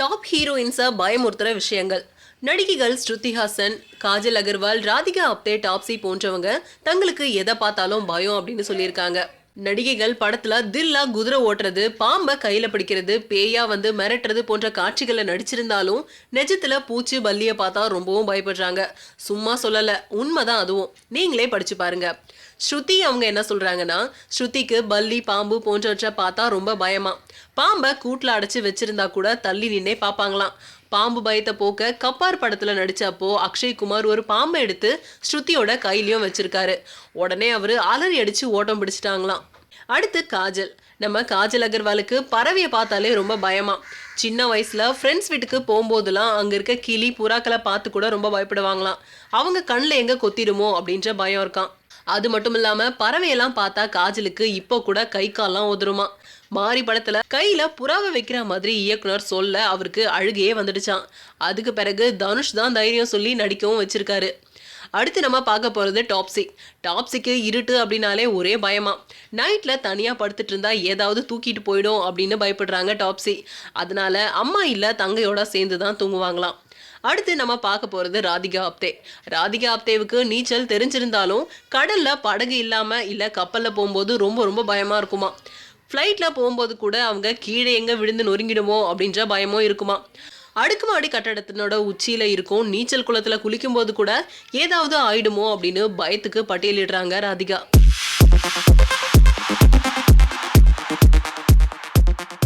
Top ஹீரோயின்ஸை பயமுறுத்துகிற விஷயங்கள். நடிகைகள் ஸ்ருதி ஹாசன் காஜல் அகர்வால் ராதிகா அப்தே டாப்ஸி போன்றவங்க தங்களுக்கு எதை பார்த்தாலும் பயம் அப்படின்னு சொல்லியிருக்காங்க. நடிகைகள் படத்துல தில்லா குதிரை ஓட்டுறது பாம்பை கையில பிடிக்கிறது பேயா வந்து மிரட்டுறது போன்ற காட்சிகளை நடிச்சிருந்தாலும் நெஜத்துல பூச்சி பல்லிய பார்த்தா ரொம்பவும் பயப்படுறாங்க. சும்மா சொல்லல உண்மைதான் அதுவும். நீங்களே படிச்சு பாருங்க. ஸ்ருதி அவங்க என்ன சொல்றாங்கன்னா ஸ்ருதிக்கு பல்லி பாம்பு போன்றவற்றை பார்த்தா ரொம்ப பயமா. பாம்பை கூட்டில் அடைச்சு வச்சிருந்தா கூட தள்ளி நின்னே பார்ப்பாங்களாம். பாம்பு பயத்தை போக்க கப்பார் படத்துல நடிச்சப்போ அக்ஷய் குமார் ஒரு பாம்பை எடுத்து ஸ்ருதியோட கையிலையும் வச்சிருக்காரு. உடனே அவரு அலறி அடிச்சு ஓட்டம் பிடிச்சிட்டாங்களாம். அடுத்து காஜல். நம்ம காஜல் அகர்வாலுக்கு பறவையை பார்த்தாலே ரொம்ப பயமா. சின்ன வயசுல ஃப்ரெண்ட்ஸ் வீட்டுக்கு போகும்போதெல்லாம் அங்க இருக்க கிளி புறாக்களை பார்த்து கூட ரொம்ப பயப்படுவாங்களாம். அவங்க கண்ணில் எங்க கொத்திடுமோ அப்படின்ற பயம் இருக்கான் அது மட்டும் இல்லாம பறவையெல்லாம் பார்த்தா காஜலுக்கு இப்போ கூட கை கால்லாம் உதருமா மாரி படத்துல கையில புறாவை வைக்கிற மாதிரி இயக்குனர் சொல்ல அவருக்கு அழுகையே வந்துடுச்சான் அதுக்கு பிறகு தனுஷ் தான் தைரியம் சொல்லி நடிக்கவும் வச்சிருக்காரு. அடுத்து நம்ம பார்க்க போகிறது டாப்ஸி டாப்ஸிக்கு இருட்டு அப்படின்னாலே ஒரே பயமா. நைட்டில் தனியாக படுத்துட்டு இருந்தா ஏதாவது தூக்கிட்டு போயிடும் அப்படின்னு பயப்படுறாங்க டாப்ஸி அதனால அம்மா இல்லை தங்கையோட சேர்ந்து தான் தூங்குவாங்களாம். அடுத்து நம்ம பார்க்க போகிறது ராதிகா ஆப்தே ராதிகா ஆப்தேவுக்கு நீச்சல் தெரிஞ்சிருந்தாலும் கடலில் படகு இல்லாமல் இல்லை கப்பலில் போகும்போது ரொம்ப ரொம்ப பயமாக இருக்குமா ஃப்ளைட்டில் போகும்போது கூட அவங்க கீழே எங்கே விழுந்து நொறுங்கிடுமோ அப்படின்ற பயமும் இருக்குமா அடுக்குமாடி கட்டடத்தினோட உச்சியில் இருக்கும் நீச்சல் குளத்தில் குளிக்கும்போது கூட ஏதாவது ஆயிடுமோ அப்படின்னு பயத்துக்கு பட்டியலிடுறாங்க ராதிகா.